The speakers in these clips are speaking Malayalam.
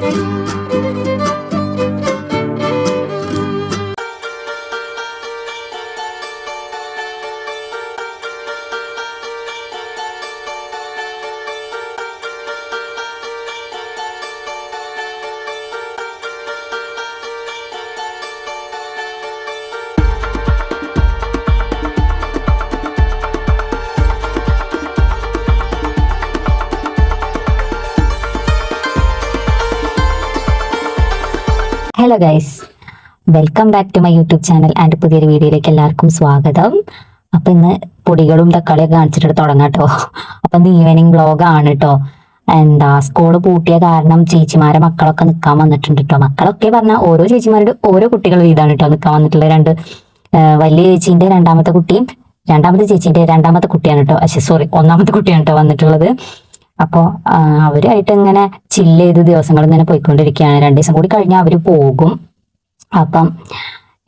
Música hello guys welcome back to my YouTube channel and പുതിയൊരു വീഡിയോയിലേക്ക് എല്ലാവർക്കും സ്വാഗതം. അപ്പൊ ഇന്ന് പൊടികളും തക്കാളിയൊക്കെ കാണിച്ചിട്ട് തുടങ്ങാം കേട്ടോ അപ്പൊ ഇന്ന് ഈവനിങ് വ്ളോഗ് ആണ് കേട്ടോ എന്താ സ്കൂൾ പൂട്ടിയ കാരണം ചേച്ചിമാരെ മക്കളൊക്കെ നിൽക്കാൻ വന്നിട്ടുണ്ട് കേട്ടോ മക്കളൊക്കെ പറഞ്ഞാൽ ഓരോ ചേച്ചിമാരുടെ ഓരോ കുട്ടികൾ വീതാണ് കേട്ടോ നിൽക്കാൻ വന്നിട്ടുള്ള രണ്ട് വലിയ ചേച്ചിന്റെ രണ്ടാമത്തെ കുട്ടിയും രണ്ടാമത്തെ ചേച്ചിന്റെ രണ്ടാമത്തെ കുട്ടിയാണ് കേട്ടോ സോറി ഒന്നാമത്തെ കുട്ടിയാണ് കേട്ടോ വന്നിട്ടുള്ളത്. അപ്പോൾ അവരായിട്ട് ഇങ്ങനെ ചില്ല് ചെയ്ത് ദിവസങ്ങൾ ഇങ്ങനെ പോയിക്കൊണ്ടിരിക്കുകയാണ്. രണ്ടു ദിവസം കൂടി കഴിഞ്ഞാൽ അവർ പോകും. അപ്പം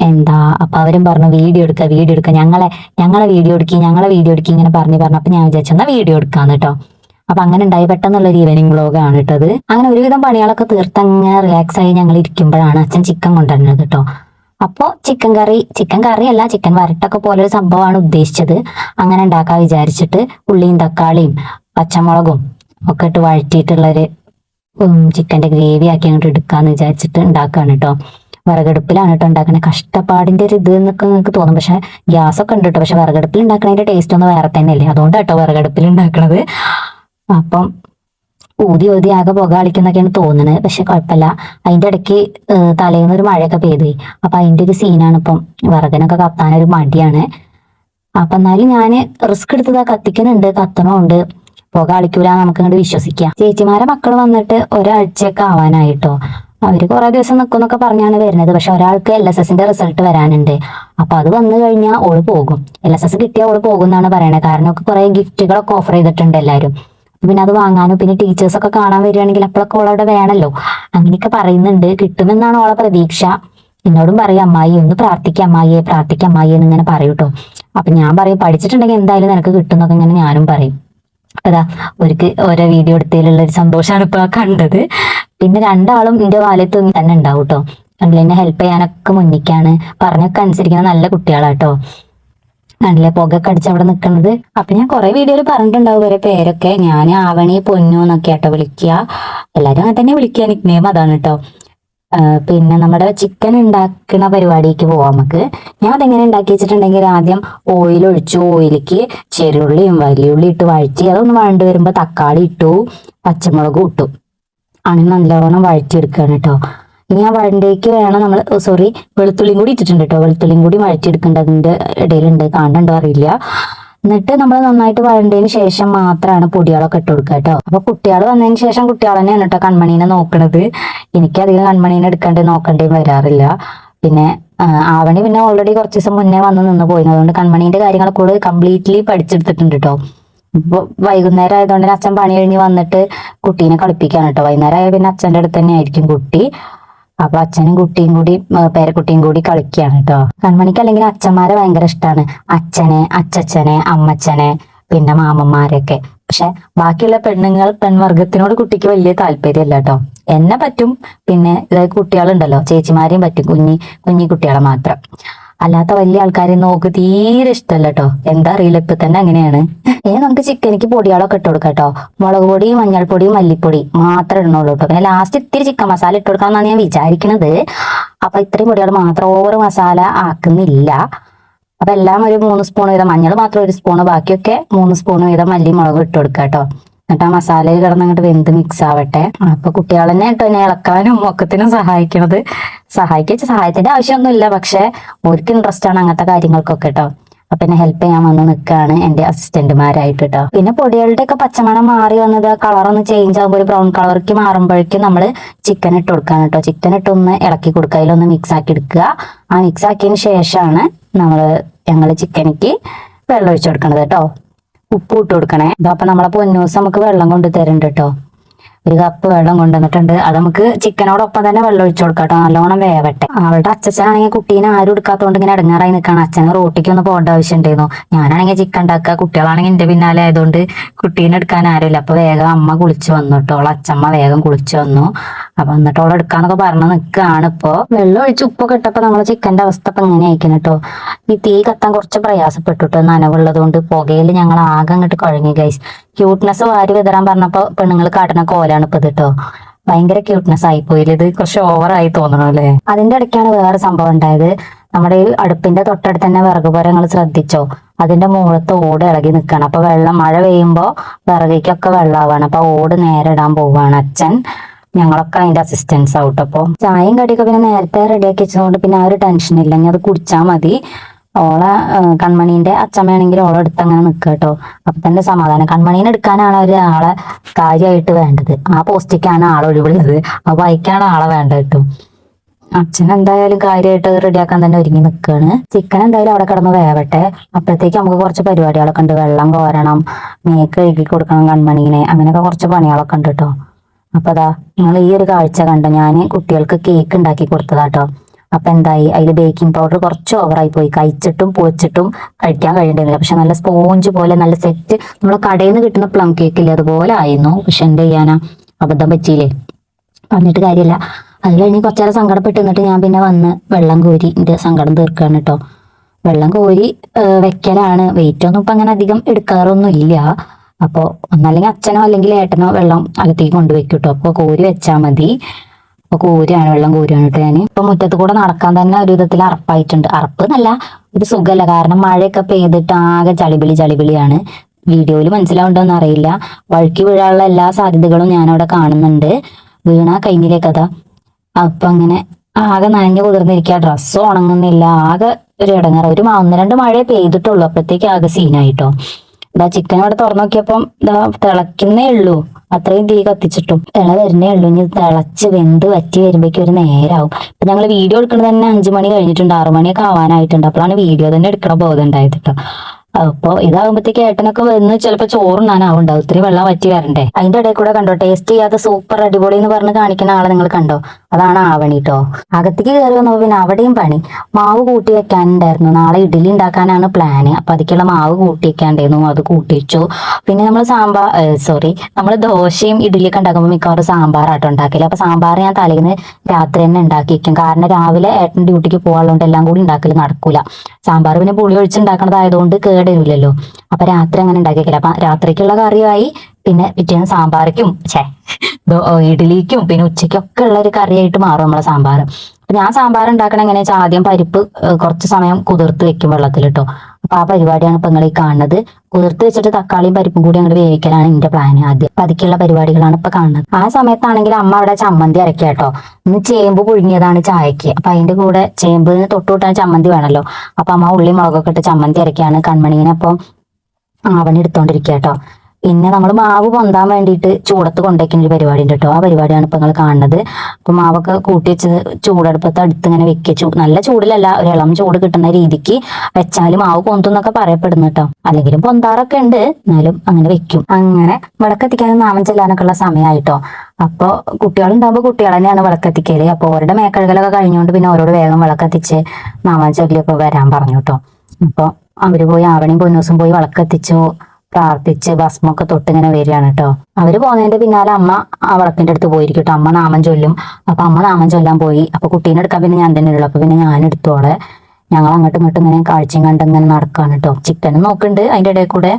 എന്താ അപ്പൊ അവരും പറഞ്ഞു വീഡിയോ എടുക്കുക വീഡിയോ എടുക്കുക ഞങ്ങളെ ഞങ്ങളെ വീഡിയോ എടുക്കി ഞങ്ങളെ വീഡിയോ എടുക്കി ഇങ്ങനെ പറഞ്ഞു പറഞ്ഞു. അപ്പൊ ഞാൻ വിചാരിച്ചു എന്നാ വീഡിയോ എടുക്കാന്ന് കേട്ടോ അപ്പൊ അങ്ങനെ ഉണ്ടായി. പെട്ടെന്നുള്ള ഒരു ഈവനിങ് വ്ളോഗാണ് ഇട്ടത് അങ്ങനെ ഒരുവിധം പണികളൊക്കെ തീർത്ത് അങ്ങനെ റിലാക്സ് ആയി ഞങ്ങൾ ഇരിക്കുമ്പോഴാണ് അച്ഛൻ ചിക്കൻ കൊണ്ടുവരുന്നത് കേട്ടോ അപ്പോൾ ചിക്കൻ കറി ചിക്കൻ കറി അല്ല ചിക്കൻ വരട്ടൊക്കെ പോലെ ഒരു സംഭവമാണ് ഉദ്ദേശിച്ചത്. അങ്ങനെ ഉണ്ടാക്കാൻ വിചാരിച്ചിട്ട് ഉള്ളിയും തക്കാളിയും പച്ചമുളകും ഒക്കെ ഇട്ട് വഴറ്റിയിട്ടുള്ളൊരു ചിക്കന്റെ ഗ്രേവി ആക്കി അങ്ങോട്ട് എടുക്കാന്ന് വിചാരിച്ചിട്ട് ഉണ്ടാക്കുകയാണ് കേട്ടോ വിറകടുപ്പിലാണ് കേട്ടോ ഉണ്ടാക്കണേ. കഷ്ടപ്പാടിന്റെ ഒരു ഇത് എന്നൊക്കെ നിങ്ങൾക്ക് തോന്നും. പക്ഷെ ഗ്യാസ് ഒക്കെ ഉണ്ട് കേട്ടോ പക്ഷെ വിറകടുപ്പിൽ ഉണ്ടാക്കണതിന്റെ ടേസ്റ്റ് ഒന്ന് വേറെ തന്നെയല്ലേ? അതുകൊണ്ട് കേട്ടോ വിറകടുപ്പിൽ ഉണ്ടാക്കണത്. അപ്പം ഊതി ഊതി ആകെ പുക കളിക്കുന്നൊക്കെയാണ് തോന്നുന്നത് പക്ഷെ കുഴപ്പമില്ല. അതിന്റെ ഇടയ്ക്ക് തലേന്ന് ഒരു മഴയൊക്കെ പെയ്തു അപ്പൊ അതിന്റെ ഒരു സീനാണ് ഇപ്പം വിറകനൊക്കെ കത്താനൊരു മടിയാണ്. അപ്പൊ എന്നാലും ഞാൻ റിസ്ക് എടുത്തത്. കത്തിക്കുന്നുണ്ട്. കത്തണമുണ്ട് പുക കളിക്കൂല നമുക്ക് അങ്ങോട്ട് വിശ്വസിക്കാം. ചേച്ചിമാരെ മക്കൾ വന്നിട്ട് ഒരാഴ്ചയൊക്കെ ആവാനായിട്ടോ അവർ കുറെ ദിവസം നിൽക്കുന്നൊക്കെ പറഞ്ഞാണ് വരുന്നത്. പക്ഷെ ഒരാൾക്ക് എൽ എസ് എസിന്റെ റിസൾട്ട് വരാനുണ്ട്. അപ്പൊ അത് വന്നു കഴിഞ്ഞാൽ ഓൾ പോകും. എൽ എസ് എസ് കിട്ടിയാൽ ഓൾ പോകും എന്നാണ് പറയണത് കാരണം ഒക്കെ കുറെ ഗിഫ്റ്റുകളൊക്കെ ഓഫർ ചെയ്തിട്ടുണ്ട് എല്ലാവരും പിന്നെ അത് വാങ്ങാനും പിന്നെ ടീച്ചേഴ്സ് ഒക്കെ കാണാൻ വരികയാണെങ്കിൽ അപ്പോഴൊക്കെ ഓളവിടെ വേണമല്ലോ അങ്ങനെയൊക്കെ പറയുന്നുണ്ട്. കിട്ടുമെന്നാണ് ഓളെ പ്രതീക്ഷ. എന്നോടും പറയും അമ്മായി ഒന്ന് പ്രാർത്ഥിക്കാം അമ്മായിയെ പ്രാർത്ഥിക്കാം അമ്മായി എന്ന് ഇങ്ങനെ പറയൂട്ടോ അപ്പൊ ഞാൻ പറയും പഠിച്ചിട്ടുണ്ടെങ്കിൽ എന്തായാലും നിനക്ക് കിട്ടും എന്നൊക്കെ ഇങ്ങനെ ഞാനും പറയും. അതാ ഒരിക്കൽ ഓരോ വീഡിയോ എടുത്തതിലുള്ള ഒരു സന്തോഷമാണ് ഇപ്പൊ കണ്ടത്. പിന്നെ രണ്ടാളും എന്റെ വാലത്ത് തന്നെ ഉണ്ടാവും കേട്ടോ കണ്ടില്ല എന്നെ ഹെൽപ്പ് ചെയ്യാനൊക്കെ മുന്നിക്കാണ്. പറഞ്ഞൊക്കെ അനുസരിക്കുന്ന നല്ല കുട്ടികളാട്ടോ. കണ്ടില്ലേ പുകയൊക്കെ അടിച്ച് അവിടെ നിൽക്കുന്നത് അപ്പൊ ഞാൻ കുറെ വീഡിയോയിൽ പറഞ്ഞിട്ടുണ്ടാവും ഇവരെ പേരൊക്കെ. ഞാൻ ആവണി പൊന്നു എന്നൊക്കെ ആട്ടോ വിളിക്കുക. എല്ലാരും അങ്ങനെ തന്നെ വിളിക്കുക. നിക് നെയിം അതാണ് കേട്ടോ പിന്നെ നമ്മുടെ ചിക്കൻ ഉണ്ടാക്കുന്ന പരിപാടിക്ക് പോവാം നമുക്ക്. ഞാൻ അതെങ്ങനെ ഉണ്ടാക്കി വെച്ചിട്ടുണ്ടെങ്കിൽ ആദ്യം ഓയിൽ ഒഴിച്ചു ഓയിലേക്ക് ചെറുള്ളിയും വലിയുള്ളി ഇട്ട് വഴറ്റി അതൊന്ന് വേണ്ടി വരുമ്പോൾ തക്കാളി ഇട്ടു പച്ചമുളകും ഇട്ടു. അങ്ങനെ നല്ലോണം വഴറ്റിയെടുക്കുകയാണ് കേട്ടോ ഇനി ആ വഴണ്ടേക്ക് വേണം നമ്മൾ സോറി വെളുത്തുള്ളിയും കൂടി ഇട്ടിട്ടുണ്ട് കേട്ടോ വെളുത്തുള്ളിയും കൂടി വഴറ്റിയെടുക്കേണ്ടതിന്റെ ഇടയിലുണ്ട്. കാണണ്ടോ അറിയില്ല. എന്നിട്ട് നമ്മൾ നന്നായിട്ട് വഴണ്ടതിന് ശേഷം മാത്രമാണ് പൊടികളൊക്കെ ഇട്ട് കൊടുക്കുക കേട്ടോ അപ്പൊ കുട്ടികൾ വന്നതിന് ശേഷം കുട്ടികൾ തന്നെയാണ് കേട്ടോ കൺമണീനെ നോക്കണത്. എനിക്കധികം കൺമണീനെ എടുക്കേണ്ടി നോക്കണ്ടേ വരാറില്ല. പിന്നെ ആവണി പിന്നെ ഓൾറെഡി കുറച്ച് ദിവസം മുന്നേ വന്ന് നിന്ന് പോയിരുന്നു അതുകൊണ്ട് കൺമണീന്റെ കാര്യങ്ങളൊക്കെ കൂടെ കംപ്ലീറ്റ്ലി പഠിച്ചെടുത്തിട്ടുണ്ട് കേട്ടോ വൈകുന്നേരം ആയതുകൊണ്ട് അച്ഛൻ പണി കഴിഞ്ഞ് വന്നിട്ട് കുട്ടീനെ കളിപ്പിക്കാണ് കേട്ടോ വൈകുന്നേരം ആയ പിന്നെ അച്ഛന്റെ അടുത്ത് തന്നെ ആയിരിക്കും കുട്ടി. അപ്പൊ അച്ഛനും കുട്ടിയും കൂടി പേരക്കുട്ടിയും കൂടി കളിക്കുകയാണ് കേട്ടോ കൺമണിക്ക് അല്ലെങ്കിൽ അച്ഛന്മാരെ ഭയങ്കര ഇഷ്ടമാണ് അച്ഛനെ അച്ഛച്ചനെ അമ്മച്ചനെ പിന്നെ മാമന്മാരെയൊക്കെ. പക്ഷെ ബാക്കിയുള്ള പെണ്ണുങ്ങൾ പെൺവർഗത്തിനോട് കുട്ടിക്ക് വലിയ താല്പര്യമല്ല കേട്ടോ എന്നെ പറ്റും പിന്നെ കുട്ടികളുണ്ടല്ലോ ചേച്ചിമാരെയും പറ്റും കുഞ്ഞി കുഞ്ഞി കുട്ടികളെ മാത്രം. അല്ലാത്ത വലിയ ആൾക്കാരെ നോക്ക് തീരെ ഇഷ്ടമല്ല കേട്ടോ എന്താ അറിയില്ല ഇപ്പൊ തന്നെ അങ്ങനെയാണ്. ഏ നമുക്ക് ചിക്കനിക്ക് പൊടികളൊക്കെ ഇട്ട് കൊടുക്കാം കേട്ടോ മുളക് പൊടി മഞ്ഞൾപ്പൊടി മല്ലിപ്പൊടി മാത്രമേ ഇടണുള്ളൂ കേട്ടോ പിന്നെ ലാസ്റ്റ് ഇത്തിരി ചിക്കൻ മസാല ഇട്ട് കൊടുക്കാമെന്നാണ് ഞാൻ വിചാരിക്കുന്നത് അപ്പൊ ഇത്രയും പൊടികൾ മാത്രം ഓവർ മസാല ആക്കുന്നില്ല. അപ്പൊ എല്ലാം ഒരു മൂന്ന് സ്പൂൺ വീതം മഞ്ഞൾ മാത്രം ഒരു സ്പൂൺ ബാക്കിയൊക്കെ മൂന്ന് സ്പൂൺ വീതം മല്ലി മുളക് ഇട്ട് കൊടുക്കുക കേട്ടോ എന്നിട്ട് ആ മസാലയിൽ കിടന്നങ്ങോട്ട് വെന്ത് മിക്സ് ആവട്ടെ. അപ്പൊ കുട്ടികൾ തന്നെ കേട്ടോ ഇളക്കാനും ഒക്കത്തിനും സഹായിക്കണത്. സഹായിക്കുക സഹായത്തിന്റെ ആവശ്യമൊന്നുമില്ല. പക്ഷെ അവർക്ക് ഇൻട്രസ്റ്റ് ആണ് അങ്ങനത്തെ കാര്യങ്ങൾക്കൊക്കെ കേട്ടോ അപ്പൊ എന്നെ ഹെൽപ്പ് ചെയ്യാൻ വന്ന് നിൽക്കുകയാണ് എന്റെ അസിസ്റ്റന്റുമാരായിട്ട് കേട്ടോ പിന്നെ പൊടികളുടെ ഒക്കെ പച്ചമണം മാറി വന്നത് കളർ ഒന്ന് ചേഞ്ച് ആകുമ്പോൾ ഒരു ബ്രൗൺ കളർക്ക് മാറുമ്പോഴേക്കും നമ്മൾ ചിക്കൻ ഇട്ട് കൊടുക്കാൻ കേട്ടോ ചിക്കൻ ഇട്ടൊന്ന് ഇളക്കി കൊടുക്കുക. അതിലൊന്ന് മിക്സ് ആക്കി എടുക്കുക. ആ മിക്സ് ആക്കിയതിന് ശേഷമാണ് നമ്മൾ ഞങ്ങൾ ചിക്കനിക്ക് വെള്ളം ഒഴിച്ചു കൊടുക്കണത് കേട്ടോ ഉപ്പ് ഇട്ട് കൊടുക്കണേ. അപ്പൊ നമ്മളെ പൊന്നൂസ് നമുക്ക് വെള്ളം കൊണ്ട് തരുന്നുണ്ട് കേട്ടോ ഒരു കപ്പ് വെള്ളം കൊണ്ടുവന്നിട്ടുണ്ട്. അത് നമുക്ക് ചിക്കനോടൊപ്പം തന്നെ വെള്ളം ഒഴിച്ചു കൊടുക്കാം കേട്ടോ നല്ലോണം വേവട്ടെ. അവളുടെ അച്ഛനാണെങ്കിൽ കുട്ടീനെ ആരും എടുക്കാത്തതുകൊണ്ട് ഇങ്ങനെ ഇടങ്ങാറായി നിൽക്കണം അച്ഛന് റോട്ടിക്ക് ഒന്ന് പോകേണ്ട ആവശ്യം ഉണ്ടായിരുന്നു ഞാനാണെങ്കിൽ ചിക്കൻ ഉണ്ടാക്കുക. കുട്ടികളാണെങ്കിൽ എന്റെ പിന്നാലെ ആയതുകൊണ്ട് കുട്ടീനെ എടുക്കാൻ ആരുമില്ല. അപ്പൊ വേഗം അമ്മ കുളിച്ചു വന്നു കേട്ടോ. അവളെ അച്ഛമ്മ വേഗം കുളിച്ചു വന്നു. അപ്പൊ എന്നിട്ട് ഓൾ എടുക്കാന്നൊക്കെ പറഞ്ഞ് നിൽക്കുകയാണ് ഇപ്പോ. വെള്ളം ഒഴിച്ച് ഉപ്പൊക്കെ ഇട്ടപ്പോ നമ്മളെ ചിക്കന്റെ അവസ്ഥ ഇപ്പൊ ഇങ്ങനെ ആയിരിക്കണം കേട്ടോ ഈ തീ കത്താൻ കുറച്ച് പ്രയാസപ്പെട്ടു കേട്ടോ നനവുള്ളത് കൊണ്ട് പുകയിൽ ഞങ്ങൾ ആകെ അങ്ങോട്ട് കുഴങ്ങി ഗൈസ് ക്യൂട്ട്നെസ് വാരി വിതരാൻ പറഞ്ഞപ്പോ പെണ്ണുങ്ങൾ കാട്ടുന്ന കോലാണ് ഇപ്പൊ ഇത് കേട്ടോ ഭയങ്കര ക്യൂട്ട്നെസ് ആയിപ്പോയില്ല ഇത് കുറച്ച് ഓവറായി തോന്നണം അല്ലേ? അതിന്റെ ഇടയ്ക്കാണ് വേറെ സംഭവം ഉണ്ടായത്. നമ്മുടെ ഈ അടുപ്പിന്റെ തൊട്ടടുത്ത് തന്നെ വിറക് പോരങ്ങൾ ശ്രദ്ധിച്ചോ? അതിന്റെ മുകളത്ത് ഓട് ഇളകി നിൽക്കണം അപ്പൊ വെള്ളം മഴ പെയ്യുമ്പോ വിറകിക്കൊക്കെ വെള്ളമാവാണ് അപ്പൊ ഓട് നേരെ ഇടാൻ പോവാണ് അച്ഛൻ. ഞങ്ങളൊക്കെ അതിന്റെ അസിസ്റ്റൻസ് ആവട്ടെ. അപ്പൊ ചായയും കടിയൊക്കെ പിന്നെ നേരത്തെ റെഡിയാക്കി വെച്ചതുകൊണ്ട് പിന്നെ ആ ഒരു ടെൻഷൻ ഇല്ല. ഇനി അത് കുടിച്ചാൽ മതി. ഓളെ ആ, കൺമണീന്റെ അച്ഛമ്മയാണെങ്കിൽ ഓളെ എടുത്ത് അങ്ങനെ നിൽക്കുക കേട്ടോ. അപ്പൊ തന്നെ സമാധാനം. കൺമണീനെ എടുക്കാനാണ് ഒരാളെ കാര്യമായിട്ട് വേണ്ടത്. ആ പോസ്റ്റിക്കാണ് ആളെ ഒഴിവുള്ളത്. അപ്പൊ അയക്കാണ് ആളെ വേണ്ടത് കേട്ടോ. അച്ഛൻ എന്തായാലും കാര്യമായിട്ട് റെഡിയാക്കാൻ തന്നെ ഒരുങ്ങി നിൽക്കുകയാണ് ചിക്കൻ എന്തായാലും അവിടെ കിടന്ന് വേവട്ടെ. അപ്പോഴത്തേക്ക് നമുക്ക് കുറച്ച് പരിപാടികളൊക്കെ ഉണ്ട്. വെള്ളം കോരണം മേക്ക് കഴുകി കൊടുക്കണം കൺമണീനെ. അങ്ങനെയൊക്കെ കുറച്ച് പണികളൊക്കെ ഉണ്ട് കേട്ടോ. അപ്പൊ അതാ നിങ്ങൾ ഈ ഒരു കാഴ്ച കണ്ട? ഞാൻ കുട്ടികൾക്ക് കേക്ക് ഉണ്ടാക്കി കൊടുത്തതാട്ടോ. അപ്പൊ എന്തായി? അതിൽ ബേക്കിംഗ് പൗഡർ കുറച്ച് ഓവറായി പോയി. കഴിച്ചിട്ടും പൊച്ചിട്ടും കഴിക്കാൻ കഴിയണ്ടില്ല പക്ഷെ നല്ല സ്പോഞ്ച് പോലെ നല്ല സെറ്റ് നമ്മളെ കടയിൽ നിന്ന് കിട്ടുന്ന പ്ലം കേക്ക് ഇല്ലേ? അതുപോലെ ആയിരുന്നു. പക്ഷെ എന്ത് ചെയ്യാനാ അബദ്ധം പറ്റിയില്ലേ? പറഞ്ഞിട്ട് കാര്യമില്ല. അത് കഴിഞ്ഞ് കുറച്ചേരം സങ്കടപ്പെട്ട് നിന്നിട്ട് ഞാൻ പിന്നെ വന്ന് വെള്ളം കോരി. എന്റെ സങ്കടം തീർക്കാണ് കേട്ടോ വെള്ളം കോരി വെക്കലാണ്. വെയിറ്റ് ഒന്നും ഇപ്പൊ അങ്ങനെ അധികം എടുക്കാറൊന്നും ഇല്ല അപ്പോൾ ഒന്നല്ലെങ്കിൽ അച്ഛനോ അല്ലെങ്കിൽ ഏട്ടനോ വെള്ളം അകത്തേക്ക് കൊണ്ടുവയ്ക്കും കേട്ടോ അപ്പോൾ കോരി വെച്ചാൽ മതി. അപ്പൊ കോരിയാണ് വെള്ളം കോരിയാണ് കേട്ടോ ഞാൻ ഇപ്പൊ മുറ്റത്ത് കൂടെ നടക്കാൻ തന്നെ ഒരു വിധത്തിൽ അറപ്പായിട്ടുണ്ട്. അറപ്പ് എന്നല്ല ഒരു സുഖമല്ല കാരണം മഴയൊക്കെ പെയ്തിട്ട് ആകെ ചളിപിളി ചളിപിളിയാണ്. വീഡിയോയിൽ മനസ്സിലാവുണ്ടോന്ന് അറിയില്ല വഴുക്കി വീഴാനുള്ള എല്ലാ സാധ്യതകളും ഞാനവിടെ കാണുന്നുണ്ട്. വീണ കഴിഞ്ഞിലെ കഥ അപ്പൊ അങ്ങനെ ആകെ നനഞ്ഞു കുതിർന്നിരിക്കുക ഡ്രസ്സ് ഉണങ്ങുന്നില്ല. ആകെ ഒരു ഇടങ്ങറ. ഒരു ഒന്ന് രണ്ട് മഴയെ പെയ്തിട്ടുള്ളൂ. അപ്പോഴത്തേക്ക് ആകെ സീനായിട്ടോ ഇതാ ചിക്കൻ ഇവിടെ തുറന്നു നോക്കിയപ്പം ഇതാ തിളക്കുന്നേ ഉള്ളൂ. അത്രയും തീ കത്തിച്ചിട്ടും. തിള വരുന്നേ ഉള്ളൂ. ഇനി തിളച്ച് വെന്ത് വറ്റി വരുമ്പോഴേക്കും ഒരു നേരാവും. ഇപ്പൊ ഞങ്ങൾ വീഡിയോ എടുക്കുന്നത് തന്നെ അഞ്ചു മണി കഴിഞ്ഞിട്ടുണ്ട്. ആറു മണിയൊക്കെ ആവാനായിട്ടുണ്ട്. അപ്പോഴാണ് വീഡിയോ തന്നെ എടുക്കണ ബോധം ഉണ്ടായത് കേട്ടോ അപ്പൊ ഇതാകുമ്പോഴത്തേക്ക് ഏട്ടനൊക്കെ വന്ന് ചിലപ്പോ ചോറുണ്ണാനാവുണ്ടാവും ഒത്തിരി വെള്ളം വറ്റി വരണ്ടേ. അതിന്റെ ഇടയിൽ കൂടെ കണ്ടോ? ടേസ്റ്റ് ചെയ്യാത്ത സൂപ്പർ അടിപൊളി എന്ന് പറഞ്ഞ് കാണിക്കുന്ന ആളെ നിങ്ങൾ കണ്ടോ? അതാണ് ആവണി കേട്ടോ അകത്തേക്ക് കയറി വന്നപ്പോ പിന്നെ അവിടെയും പണി. മാവ് കൂട്ടി വെക്കാനുണ്ടായിരുന്നു. നാളെ ഇഡ്ഡലി ഉണ്ടാക്കാനാണ് പ്ലാന് അപ്പൊ അതിക്കുള്ള മാവ് കൂട്ടി വെക്കാണ്ടായിരുന്നു അത് കൂട്ടി വെച്ചു. പിന്നെ നമ്മൾ സാമ്പാർ സോറി നമ്മൾ ദോശയും ഇഡ്ഡലിയൊക്കെ ഉണ്ടാക്കുമ്പോൾ മിക്കവാറും സാമ്പാറാട്ടോ ഉണ്ടാക്കില്ല അപ്പൊ സാമ്പാർ ഞാൻ തലേന്ന് രാത്രി തന്നെ ഉണ്ടാക്കി വെക്കും. കാരണം രാവിലെ ഏട്ടൻ ഡ്യൂട്ടിക്ക് പോകാനുള്ളതുകൊണ്ട് എല്ലാം കൂടി ഉണ്ടാക്കൽ നടക്കൂല. സാമ്പാർ പിന്നെ പുളി ഒഴിച്ചുണ്ടാക്കണതായതുകൊണ്ട് കേടരില്ലല്ലോ. അപ്പൊ രാത്രി അങ്ങനെ ഉണ്ടാക്കിയില്ല അപ്പൊ രാത്രിക്കുള്ള കറിയായി പിന്നെ പിറ്റേന്ന് സാമ്പാറിക്കും ഛേ ഇഡ്ഡലിക്കും പിന്നെ ഉച്ചയ്ക്കൊക്കെ ഉള്ള ഒരു കറിയായിട്ട് മാറും നമ്മളെ സാമ്പാർ. അപ്പൊ ഞാൻ സാമ്പാർ ഉണ്ടാക്കണ എങ്ങനെയാ വെച്ചാൽ ആദ്യം പരിപ്പ് കുറച്ച് സമയം കുതിർത്ത് വെക്കും വെള്ളത്തിൽ കേട്ടോ അപ്പൊ ആ പരിപാടിയാണ് ഇപ്പൊ നിങ്ങൾ ഈ കാണുന്നത്. കുതിർത്ത് വെച്ചിട്ട് തക്കാളിയും പരിപ്പും കൂടി അങ്ങോട്ട് വേവിക്കലാണ് എന്റെ പ്ലാൻ ആദ്യം. അപ്പൊ അതിക്കുള്ള പരിപാടികളാണ് ഇപ്പൊ കാണുന്നത്. ആ സമയത്താണെങ്കിൽ അമ്മ അവിടെ ചമ്മന്തി അരക്കുക കേട്ടോ ഇന്ന് ചേമ്പ് പുഴുങ്ങിയതാണ് ചായക്ക്. അപ്പൊ അതിന്റെ കൂടെ ചേമ്പിന് തൊട്ടുകൂട്ടാൻ ചമ്മന്തി വേണല്ലോ. അപ്പൊ അമ്മ ഉള്ളി മുളകൊക്കെ ഇട്ട് ചമ്മന്തി അരക്കുകയാണ് കൺമണീനെ അപ്പം ആവണി എടുത്തോണ്ടിരിക്കുക കേട്ടോ പിന്നെ നമ്മൾ മാവ് പൊന്താൻ വേണ്ടിയിട്ട് ചൂടത്ത് കൊണ്ടുവയ്ക്കുന്ന ഒരു പരിപാടി ഉണ്ട് കേട്ടോ ആ പരിപാടിയാണ് ഇപ്പൊ നിങ്ങൾ കാണുന്നത്. അപ്പൊ മാവൊക്കെ കൂട്ടി വെച്ച് ചൂടടുപ്പത്ത് അടുത്ത് ഇങ്ങനെ വെക്കിച്ചു. നല്ല ചൂടിലല്ല ഒരു ഇളം ചൂട് കിട്ടുന്ന രീതിക്ക് വെച്ചാൽ മാവ് പൊന്തും എന്നൊക്കെ പറയപ്പെടുന്നു കേട്ടോ അല്ലെങ്കിലും പൊന്താറൊക്കെ ഉണ്ട് എന്നാലും അങ്ങനെ വെക്കും. അങ്ങനെ വിളക്കെത്തിക്കാനും നാമം ചെല്ലാനൊക്കെ ഉള്ള സമയമായിട്ടോ അപ്പൊ കുട്ടികളുണ്ടാകുമ്പോൾ കുട്ടികൾ തന്നെയാണ് വിളക്കെത്തിക്കൽ അപ്പൊ അവരുടെ മേക്കഴുകലൊക്കെ കഴിഞ്ഞുകൊണ്ട് പിന്നെ അവരോട് വേഗം വിളക്കെത്തിച്ച് നാമം ചൊല്ലിയൊക്കെ വരാൻ പറഞ്ഞു കേട്ടോ അപ്പൊ അവർ പോയി ആവണിയും പൊന്നൂസും പോയി വിളക്കെത്തിച്ചു പ്രാർത്ഥിച്ച് ഭസ്മൊക്കെ തൊട്ട് ഇങ്ങനെ വരികയാണ് കേട്ടോ. അവർ പോകുന്നതിന്റെ പിന്നാലെ അമ്മ ആ വിളക്കിന്റെ അടുത്ത് പോയിരിക്കട്ടോ കേട്ടോ. അമ്മ നാമം ചൊല്ലും. അപ്പൊ അമ്മ നാമം ചൊല്ലാൻ പോയി. അപ്പൊ കുട്ടീനെ എടുക്കാൻ പിന്നെ ഞാൻ തന്നെ ഉള്ളു. അപ്പൊ പിന്നെ ഞാൻ എടുത്തോളെ ഞങ്ങൾ അങ്ങോട്ടും ഇങ്ങോട്ടും ഇങ്ങനെ കാഴ്ചയും കണ്ട് ഇങ്ങനെ നടക്കാണ് കേട്ടോ. ചിക്കനും നോക്കുന്നുണ്ട് അതിന്റെ ഇടയിൽ കൂടെ.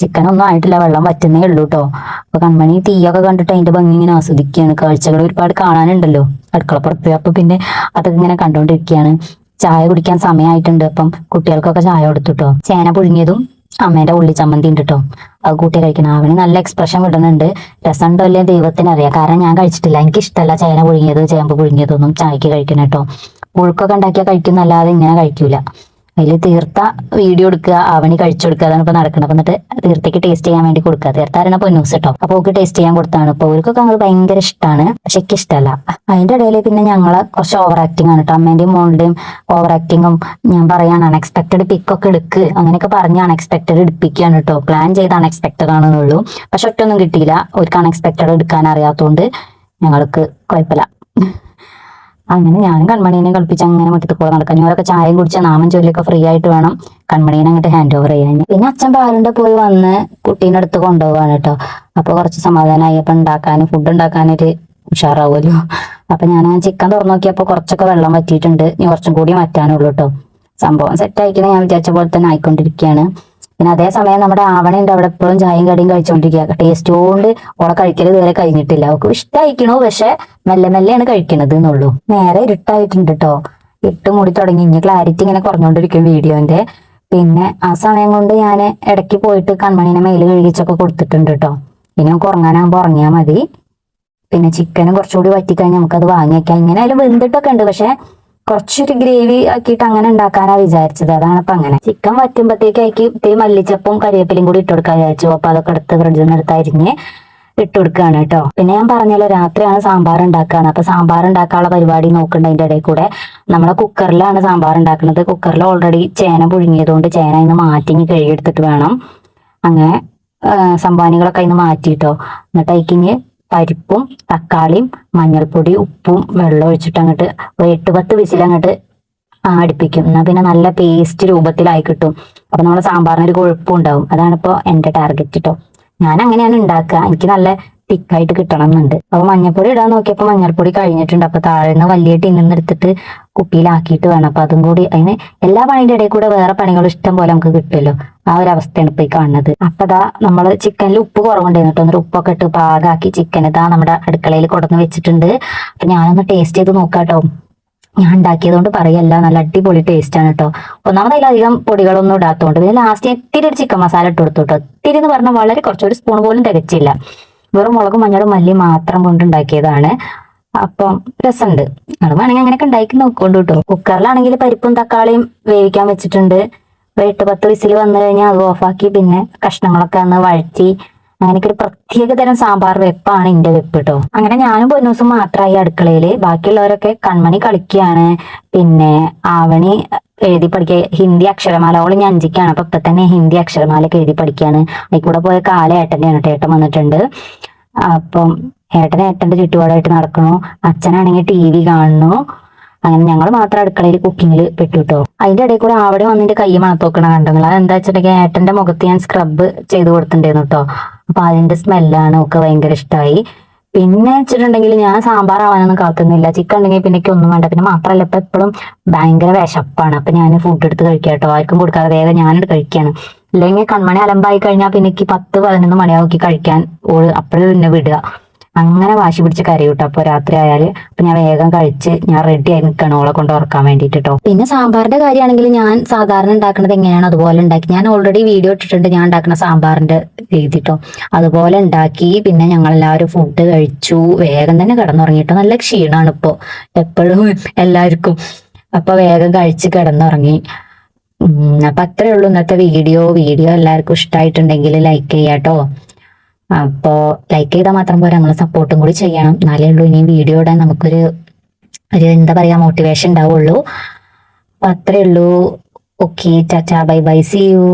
ചിക്കൻ ഒന്നും ആയിട്ടില്ല. വെള്ളം പറ്റുന്നേ ഉള്ളൂ കേട്ടോ. അപ്പൊ കൺമണി തീയൊക്കെ കണ്ടിട്ട് അതിന്റെ ഭംഗി ഇങ്ങനെ ആസ്വദിക്കുകയാണ്. കാഴ്ചകൾ ഒരുപാട് കാണാനുണ്ടല്ലോ. അടുക്കളപ്പുറത്ത് അപ്പൊ പിന്നെ അതൊക്കെ ഇങ്ങനെ കണ്ടോണ്ടിരിക്കുകയാണ്. ചായ കുടിക്കാൻ സമയമായിട്ടുണ്ട്. അപ്പം കുട്ടികൾക്കൊക്കെ ചായ കൊടുത്തു കേട്ടോ. ചേന പുഴുങ്ങിയതും അമ്മേന്റെ ഉള്ളി ചമ്മന്തി ഉണ്ട് കേട്ടോ അത് കൂട്ടി കഴിക്കണം. അവന് നല്ല എക്സ്പ്രഷൻ വിടുന്നുണ്ട്. രസമുണ്ടോ അല്ലേ ദൈവത്തിന് അറിയാം. കാരണം ഞാൻ കഴിച്ചിട്ടില്ല. എനിക്ക് ഇഷ്ടമല്ല ചേന പുഴുങ്ങിയത് ചേമ്പ് പുഴുങ്ങിയതൊന്നും ചായക്ക് കഴിക്കണം കേട്ടോ. മുഴുക്കൊക്കെ ഉണ്ടാക്കിയാൽ കഴിക്കുന്നല്ലാതെ ഇങ്ങനെ കഴിക്കൂല. അതിൽ തീർത്ത വീഡിയോ എടുക്കുക അവന് കഴിച്ചു കൊടുക്കുക അതാണ് ഇപ്പൊ നടക്കുന്നത്. എന്നിട്ട് തീർത്തേക്ക് ടേസ്റ്റ് ചെയ്യാൻ വേണ്ടി കൊടുക്കുക. തീർത്താരണ പൊന്നൂസ് കേട്ടോ. അപ്പൊ ഓക്ക് ടേസ്റ്റ് ചെയ്യാൻ കൊടുത്താണ്. അപ്പൊ അവർക്കൊക്കെ ഞങ്ങൾ ഭയങ്കര ഇഷ്ടമാണ് പക്ഷെ എനിക്ക് ഇഷ്ടമല്ല അതിന്റെ ഇടയിൽ പിന്നെ ഞങ്ങളെ കുറച്ച് ഓവർ ആക്ടിങ് ആണ് കേട്ടോ. അമ്മേന്റെയും മോളുടെയും ഓവർ ആക്ടിങ്ങും ഞാൻ പറയാണ് അൺഎക്സ്പെക്ടഡ് പിക്കൊക്കെ എടുക്ക്. അങ്ങനെയൊക്കെ പറഞ്ഞ് അൺഎക്സ്പെക്ടഡ് എടുപ്പിക്കുകയാണ് കേട്ടോ. പ്ലാൻ ചെയ്ത് അൺഎക്സ്പെക്ടഡ് ആണെന്നുള്ളൂ പക്ഷെ ഒറ്റൊന്നും കിട്ടിയില്ല. അവർക്ക് അൺഎക്സ്പെക്ടഡ് എടുക്കാൻ അറിയാത്തതുകൊണ്ട് ഞങ്ങൾക്ക് കുഴപ്പമില്ല. അങ്ങനെ ഞാനും കൺമണീനെ കളിപ്പിച്ച് അങ്ങനെ മുറ്റത്ത് കൂടെ നടക്കാം. ഞാനൊക്കെ ചായയും കുടിച്ച നാമം ജോലിയൊക്കെ ഫ്രീ ആയിട്ട് വേണം. കൺമണീനെ അങ്ങോട്ട് ഹാൻഡ് ഓവർ ചെയ്യാൻ. പിന്നെ അച്ഛൻ പാലിന്റെ പോയി വന്ന് കുട്ടീന്റെ അടുത്ത് കൊണ്ടുപോവാണ് കേട്ടോ. അപ്പൊ കുറച്ച് സമാധാനമായി അപ്പൊ ഉണ്ടാക്കാൻ ഫുഡ് ഉണ്ടാക്കാനൊരു ഉഷാറാവുമല്ലോ. അപ്പൊ ഞാൻ ചിക്കൻ തുറന്നു നോക്കിയപ്പോൾ കുറച്ചൊക്കെ വെള്ളം വറ്റിയിട്ടുണ്ട്. ഇനി കുറച്ചും കൂടി മാറ്റാനുള്ളൂ കേട്ടോ. സംഭവം സെറ്റ് ആയിക്കണേ ഞാൻ വിചാരിച്ച പോലെ തന്നെ ആയിക്കൊണ്ടിരിക്കുകയാണ്. പിന്നെ അതേസമയം നമ്മുടെ ആവണയുണ്ട് അവിടെ എപ്പോഴും ചായയും കടിയും കഴിച്ചുകൊണ്ടിരിക്കുക ടേസ്റ്റ് കൊണ്ട് ഓളെ കഴിക്കൽ ഇതുവരെ കഴിഞ്ഞിട്ടില്ല. അവൾക്ക് ഇഷ്ടമായിക്കണു പക്ഷെ മെല്ലെ മെല്ലെയാണ് കഴിക്കണത് എന്നുള്ളൂ. നേരെ ഇരുട്ടായിട്ടുണ്ട് കേട്ടോ ഇട്ട് മൂടി തുടങ്ങി. ഇനി ക്ലാരിറ്റി ഇങ്ങനെ കുറഞ്ഞുകൊണ്ടിരിക്കും വീഡിയോന്റെ. പിന്നെ ആ സമയം കൊണ്ട് ഞാൻ ഇടയ്ക്ക് പോയിട്ട് കൺമണീനെ മെയിൽ കഴുകിച്ചൊക്കെ കൊടുത്തിട്ടുണ്ട് കേട്ടോ ഇനി നമുക്ക് ഉറങ്ങാനാകുമ്പോൾ ഉറങ്ങിയാൽ മതി. പിന്നെ ചിക്കനും കുറച്ചുകൂടി വറ്റിക്കഴിഞ്ഞാൽ നമുക്കത് വാങ്ങിയേക്കാം. ഇങ്ങനെ അതിൽ വെന്തിട്ടൊക്കെ ഉണ്ട്. പക്ഷെ കുറച്ചൊരു ഗ്രേവി ആക്കിയിട്ട് അങ്ങനെ ഉണ്ടാക്കാനാ വിചാരിച്ചത്. അതാണ് ഇപ്പൊ അങ്ങനെ. ചിക്കൻ വറ്റുമ്പത്തേക്ക് അതിക്ക് ഇത്തേ മല്ലിച്ചപ്പും കരിവേപ്പിലയും കൂടി ഇട്ട് കൊടുക്കാൻ വിചാരിച്ചു. അപ്പൊ അതൊക്കെ എടുത്ത് ഫ്രിഡ്ജിൽ നിന്ന് എടുത്ത് അരിഞ്ഞ് ഇട്ട് കൊടുക്കുകയാണ് കേട്ടോ പിന്നെ ഞാൻ പറഞ്ഞല്ലോ രാത്രിയാണ് സാമ്പാർ ഉണ്ടാക്കുകയാണ് അപ്പൊ സാമ്പാർ ഉണ്ടാക്കാനുള്ള പരിപാടി നോക്കുന്നുണ്ട് അതിന്റെ ഇടയിൽ കൂടെ. നമ്മളെ കുക്കറിലാണ് സാമ്പാർ ഉണ്ടാക്കുന്നത്. കുക്കറിൽ ഓൾറെഡി ചേന പുഴുങ്ങിയതുകൊണ്ട് ചേന ഇന്ന് മാറ്റി കഴുകിയെടുത്തിട്ട് വേണം. അങ്ങനെ സംഭാവനകളൊക്കെ ഇന്ന് മാറ്റിയിട്ടോ എന്നിട്ട് അതിക്കിഞ്ഞ് പരിപ്പും തക്കാളിയും മഞ്ഞൾപ്പൊടി ഉപ്പും വെള്ളം ഒഴിച്ചിട്ട് അങ്ങോട്ട് ഒരു എട്ട് പത്ത് വിസിൽ അങ്ങോട്ട് അടുപ്പിക്കും എന്നാൽ പിന്നെ നല്ല പേസ്റ്റ് രൂപത്തിലായി കിട്ടും. അപ്പൊ നമ്മുടെ സാമ്പാറിന് ഒരു കൊഴുപ്പും ഉണ്ടാവും. അതാണ് ഇപ്പോൾ എന്റെ ടാർഗറ്റ് കേട്ടോ ഞാൻ അങ്ങനെയാണ് ഉണ്ടാക്കുക. എനിക്ക് നല്ല തിക്കായിട്ട് കിട്ടണം എന്നുണ്ട്. അപ്പൊ മഞ്ഞൾപ്പൊടി ഇടാൻ നോക്കിയപ്പോൾ മഞ്ഞൾപ്പൊടി കഴിഞ്ഞിട്ടുണ്ട്. അപ്പൊ താഴെ നിന്ന് വലിയ ടിന്നെടുത്തിട്ട് കുപ്പിയിലാക്കിയിട്ട് വേണം. അപ്പൊ അതും കൂടി അതിന് എല്ലാ പണിയുടെ ഇടയിൽ കൂടെ വേറെ പണികൾ ഇഷ്ടം പോലെ നമുക്ക് കിട്ടുമല്ലോ. ആ ഒരു അവസ്ഥയാണ് ഇപ്പൊ ഈ കാണുന്നത്. അപ്പൊ ദാ നമ്മൾ ചിക്കനിൽ ഉപ്പ് കുറവുണ്ടായിരുന്നു കേട്ടോ. ഉപ്പൊക്കെ ഇട്ട് പാകാക്കി ചിക്കൻ ഇതാ നമ്മുടെ അടുക്കളയിൽ കൊടുന്ന് വെച്ചിട്ടുണ്ട്. അപ്പൊ ഞാനൊന്ന് ടേസ്റ്റ് ചെയ്ത് നോക്കാട്ടോ ഞാൻ ഉണ്ടാക്കിയതുകൊണ്ട് പറയല്ല. നല്ല അടിപൊളി ടേസ്റ്റ് ആണ് കേട്ടോ ഒന്നാമതായി അധികം പൊടികളൊന്നും ഇടാത്തതുകൊണ്ട് പിന്നെ ലാസ്റ്റ് ഇത്തിരി ഒരു ചിക്കൻ മസാല ഇട്ട് കൊടുത്തു കേട്ടോ ഇത്തിരി എന്ന് പറഞ്ഞാൽ വളരെ കുറച്ചൊരു സ്പൂൺ പോലും തികച്ചില്ല. വെറും മുളകും മഞ്ഞളും മല്ലി മാത്രം കൊണ്ട് ഉണ്ടാക്കിയതാണ്. അപ്പം രസമുണ്ട് അത് വേണമെങ്കിൽ അങ്ങനെയൊക്കെ ഉണ്ടാക്കി നോക്കോണ്ട് കേട്ടോ കുക്കറിലാണെങ്കിൽ പരിപ്പും തക്കാളിയും വേവിക്കാൻ വെച്ചിട്ടുണ്ട്. എട്ട് പത്ത് വിസിൽ വന്നു കഴിഞ്ഞാൽ അത് ഓഫാക്കി പിന്നെ കഷ്ണങ്ങളൊക്കെ അന്ന് വഴറ്റി അങ്ങനെയൊക്കെ ഒരു പ്രത്യേക തരം സാമ്പാർ വെപ്പാണ് എന്റെ വെപ്പ് കേട്ടോ അങ്ങനെ ഞാനും ദിവസം മാത്രമായി അടുക്കളയിൽ ബാക്കിയുള്ളവരൊക്കെ കൺമണി കളിക്കുകയാണ് പിന്നെ ആവണി എഴുതി പഠിക്കുക ഹിന്ദി അക്ഷരമാല. ഓളി ഞാൻ അഞ്ചിക്കാണ്. അപ്പൊ ഇപ്പൊ തന്നെ ഹിന്ദി അക്ഷരമാലയൊക്കെ എഴുതി പഠിക്കുകയാണ് അതിൽ കൂടെ പോയ കാല ഏട്ടന്റെയാണ് ഏട്ടം വന്നിട്ടുണ്ട്. അപ്പം ഏട്ടൻ ഏട്ടന്റെ ചുറ്റുപാടായിട്ട് നടക്കണു? അച്ഛനാണെങ്കിൽ ടി വി കാണുന്നു അങ്ങനെ ഞങ്ങൾ മാത്രം അടുക്കളയിൽ കുക്കിങ്ങിൽ പെട്ടു കേട്ടോ അതിന്റെ ഇടയിൽ കൂടെ അവിടെ വന്നിട്ട് കൈ മണത്തോക്കണ കണ്ടെങ്കിൽ അത് എന്താ വെച്ചിട്ടുണ്ടെങ്കിൽ ഏട്ടന്റെ മുഖത്ത് ഞാൻ സ്ക്രബ് ചെയ്ത് കൊടുത്തിട്ടുണ്ടായിരുന്നു കേട്ടോ അപ്പൊ അതിന്റെ സ്മെല്ലാണ് ഒക്കെ ഭയങ്കര ഇഷ്ടമായി പിന്നെ വെച്ചിട്ടുണ്ടെങ്കിൽ ഞാൻ സാമ്പാർ ആവാനൊന്നും കാത്തുന്നില്ല. ചിക്കൻ ഉണ്ടെങ്കിൽ പിന്നെ ഒന്നും വേണ്ട. പിന്നെ മാത്രമല്ല ഇപ്പൊ എപ്പോഴും ഭയങ്കര വിശപ്പാണ്. അപ്പൊ ഞാൻ ഫുഡ് എടുത്ത് കഴിക്കാം കേട്ടോ ആർക്കും കൊടുക്കാതെ വേഗം ഞാനെടുത്ത് കഴിക്കാണ്. അല്ലെങ്കിൽ കൺമണി അലമ്പായി കഴിഞ്ഞാൽ പിന്നെ പത്ത് പതിനൊന്ന് മണിയാക്കി കഴിക്കാൻ. ഓൾ അപ്പോഴും പിന്നെ വിടുക. അങ്ങനെ വാശി പിടിച്ച് കരയൂട്ടോ. അപ്പൊ രാത്രി ആയാൽ അപ്പൊ ഞാൻ വേഗം കഴിച്ച് ഞാൻ റെഡി ആയി നിൽക്കണം ഓളെ കൊണ്ട് ഉറക്കാൻ വേണ്ടിട്ട് കേട്ടോ പിന്നെ സാമ്പാറിന്റെ കാര്യമാണെങ്കിൽ ഞാൻ സാധാരണ ഉണ്ടാക്കുന്നത് എങ്ങനെയാണ്? അതുപോലെ ഉണ്ടാക്കി. ഞാൻ ഓൾറെഡി വീഡിയോ ഇട്ടിട്ടുണ്ട് ഞാൻ ഉണ്ടാക്കുന്ന സാമ്പാറിന്റെ രീതി അതുപോലെ ഉണ്ടാക്കി പിന്നെ ഞങ്ങൾ എല്ലാവരും ഫുഡ് കഴിച്ചു. വേഗം തന്നെ കിടന്നുറങ്ങിട്ടോ. നല്ല ക്ഷീണമാണ് ഇപ്പോ. എപ്പോഴും എല്ലാവർക്കും. അപ്പൊ വേഗം കഴിച്ച് കിടന്നുറങ്ങി. അപ്പൊ അത്രേ ഉള്ളൂ ഇന്നത്തെ വീഡിയോ വീഡിയോ എല്ലാവർക്കും ഇഷ്ടമായിട്ടുണ്ടെങ്കിൽ ലൈക്ക് ചെയ്യാട്ടോ. അപ്പോ ലൈക്ക് ചെയ്താൽ മാത്രം പോരാ നമ്മൾ സപ്പോർട്ടും കൂടി ചെയ്യണം. എന്നാലേ ഉള്ളൂ ഇനി വീഡിയോ ഇടാൻ നമുക്കൊരു ഒരു എന്താ പറയാ മോട്ടിവേഷൻ ഉണ്ടാവുള്ളൂ അപ്പൊ അത്രേ ഉള്ളൂ. ഓക്കെ ചാച്ചാ ബൈ ബൈ സി യു